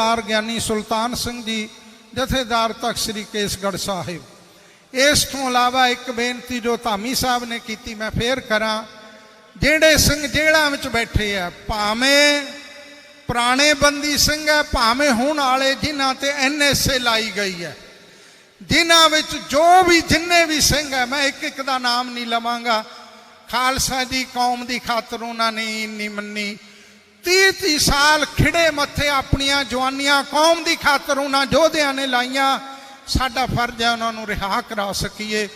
ਸਰਦਾਰ ਗਿਆਨੀ ਸੁਲਤਾਨ ਸਿੰਘ ਜੀ, ਜਥੇਦਾਰ ਤਖਤ ਸ੍ਰੀ ਕੇਸਗੜ੍ਹ ਸਾਹਿਬ। ਇਸ ਤੋਂ ਇਲਾਵਾ ਇੱਕ ਬੇਨਤੀ ਜੋ ਧਾਮੀ ਸਾਹਿਬ ਨੇ ਕੀਤੀ, ਮੈਂ ਫੇਰ ਕਰਾਂ, ਜਿਹੜੇ ਸਿੰਘ ਜੇਲ੍ਹਾਂ ਵਿੱਚ ਬੈਠੇ ਆ, ਭਾਵੇਂ ਪੁਰਾਣੇ ਬੰਦੀ ਸਿੰਘ ਹੈ, ਭਾਵੇਂ ਹੁਣ ਵਾਲੇ ਜਿਨ੍ਹਾਂ ਤੇ ਐਨਐਸਏ ਲਾਈ ਗਈ ਹੈ, ਜਿਨ੍ਹਾਂ ਵਿੱਚ ਜੋ ਵੀ ਜਿੰਨੇ ਵੀ ਸਿੰਘ ਹੈ, ਮੈਂ ਇੱਕ ਇੱਕ ਦਾ ਨਾਮ ਨਹੀਂ ਲਵਾਂਗਾ। ਖਾਲਸਾ ਦੀ ਕੌਮ ਦੀ ਖਾਤਰ ਉਹਨਾਂ ਨੇ ਇੰਨੀ ਮੰਨੀ 30 30 ਸਾਲ ਖਿੜੇ ਮੱਥੇ ਆਪਣੀਆਂ ਜਵਾਨੀਆਂ, ਕੌਮ ਦੀ ਖਾਤਰ ਉਹਨਾਂ ਯੋਧਿਆਂ ਨੇ ਲਾਈਆਂ। ਸਾਡਾ ਫਰਜ਼ ਹੈ ਉਹਨਾਂ ਨੂੰ ਰਿਹਾ ਕਰਾ ਸਕੀਏ।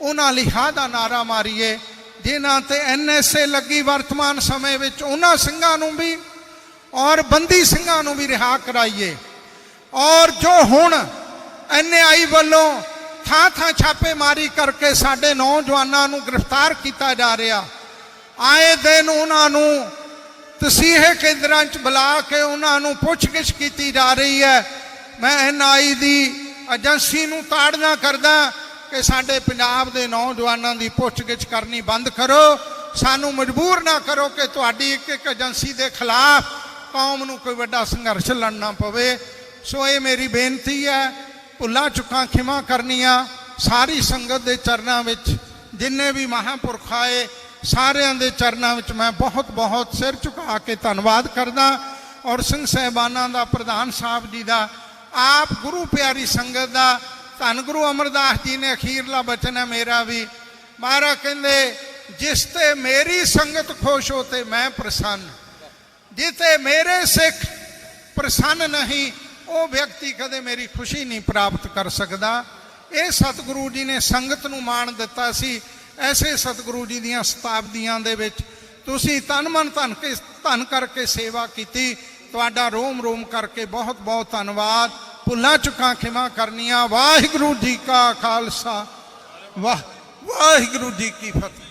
ਉਹਨਾਂ ਲਿਹਾ ਦਾ ਨਾਰਾ ਮਾਰੀਏ। ਜਿਨ੍ਹਾਂ ਤੇ ਐਨਐਸਏ ਲੱਗੀ ਵਰਤਮਾਨ ਸਮੇਂ ਵਿੱਚ, ਉਹਨਾਂ ਸਿੰਘਾਂ ਨੂੰ ਵੀ ਔਰ ਬੰਦੀ ਸਿੰਘਾਂ ਨੂੰ ਵੀ ਰਿਹਾ ਕਰਾਈਏ। ਔਰ ਜੋ ਹੁਣ ਐਨਆਈ ਵੱਲੋਂ ਥਾਂ ਥਾਂ ਛਾਪੇਮਾਰੀ ਕਰਕੇ ਸਾਡੇ ਨੌਜਵਾਨਾਂ ਨੂੰ ਗ੍ਰਿਫਤਾਰ ਕੀਤਾ ਜਾ ਰਿਹਾ, ਆਏ ਦਿਨ ਉਹਨਾਂ ਨੂੰ ਤਸੀਹੇ ਕੇਂਦਰਾਂ 'ਚ ਬੁਲਾ ਕੇ ਉਹਨਾਂ ਨੂੰ ਪੁੱਛਗਿੱਛ ਕੀਤੀ ਜਾ ਰਹੀ ਹੈ। ਮੈਂ ਐਨਆਈ ਦੀ ਏਜੰਸੀ ਨੂੰ ਤਾੜਨਾ ਕਰਦਾ ਕਿ ਸਾਡੇ ਪੰਜਾਬ ਦੇ ਨੌਜਵਾਨਾਂ ਦੀ ਪੁੱਛਗਿੱਛ ਕਰਨੀ ਬੰਦ ਕਰੋ। ਸਾਨੂੰ ਮਜਬੂਰ ਨਾ ਕਰੋ ਕਿ ਤੁਹਾਡੀ ਇੱਕ ਇੱਕ ਏਜੰਸੀ ਦੇ ਖਿਲਾਫ ਕੌਮ ਨੂੰ ਕੋਈ ਵੱਡਾ ਸੰਘਰਸ਼ ਲੜਨਾ ਪਵੇ। ਸੋ ਇਹ ਮੇਰੀ ਬੇਨਤੀ ਹੈ, ਭੁੱਲਾਂ ਚੁੱਕਾਂ ਖਿਮਾ ਕਰਨੀਆਂ। ਸਾਰੀ ਸੰਗਤ ਦੇ ਚਰਨਾਂ ਵਿੱਚ ਜਿੰਨੇ ਵੀ ਮਹਾਂਪੁਰਖ ਆਏ ਸਾਰਿਆਂ ਦੇ ਚਰਨਾਂ ਵਿੱਚ ਮੈਂ ਬਹੁਤ ਬਹੁਤ ਸਿਰ ਝੁਕਾ ਕੇ ਧੰਨਵਾਦ ਕਰਦਾ ਔਰ ਸਿੰਘ ਸਹਿਬਾਨਾਂ ਦਾ, ਪ੍ਰਧਾਨ ਸਾਹਿਬ ਜੀ ਦਾ, ਆਪ ਗੁਰੂ ਪਿਆਰੀ ਸੰਗਤ ਦਾ, ਧੰਨ ਗੁਰੂ ਅਮਰਦਾਸ ਜੀ ਨੇ ਅਖੀਰਲਾ ਬਚਨ ਹੈ ਮੇਰਾ ਵੀ। ਮਹਾਰਾਜ ਕਹਿੰਦੇ, ਜਿਸ ਤੇ ਮੇਰੀ ਸੰਗਤ ਖੁਸ਼ ਹੋ ਤੇ ਮੈਂ ਪ੍ਰਸੰਨ। ਜਿਤੇ ਮੇਰੇ ਸਿੱਖ ਪ੍ਰਸੰਨ ਨਹੀਂ, ਉਹ ਵਿਅਕਤੀ ਕਦੇ ਮੇਰੀ ਖੁਸ਼ੀ ਨਹੀਂ ਪ੍ਰਾਪਤ ਕਰ ਸਕਦਾ। ਇਹ ਸਤਿਗੁਰੂ ਜੀ ਨੇ ਸੰਗਤ ਨੂੰ ਮਾਣ ਦਿੱਤਾ ਸੀ। ਐਸੇ ਸਤਿਗੁਰੂ ਜੀ ਦੀਆਂ ਸ਼ਤਾਬਦੀਆਂ ਦੇ ਵਿੱਚ ਤੁਸੀਂ ਤਨ ਮਨ ਧਨ ਕੇ ਧਨ ਕਰਕੇ ਸੇਵਾ ਕੀਤੀ। ਤੁਹਾਡਾ ਰੋਮ ਰੋਮ ਕਰਕੇ ਬਹੁਤ ਬਹੁਤ ਧੰਨਵਾਦ। ਭੁੱਲਾਂ ਚੁੱਕਾਂ ਖਿਮਾ ਕਰਨੀਆਂ। ਵਾਹਿਗੁਰੂ ਜੀ ਕਾ ਖਾਲਸਾ। ਵਾਹ, ਵਾਹਿਗੁਰੂ ਜੀ ਕੀ ਫਤਿਹ।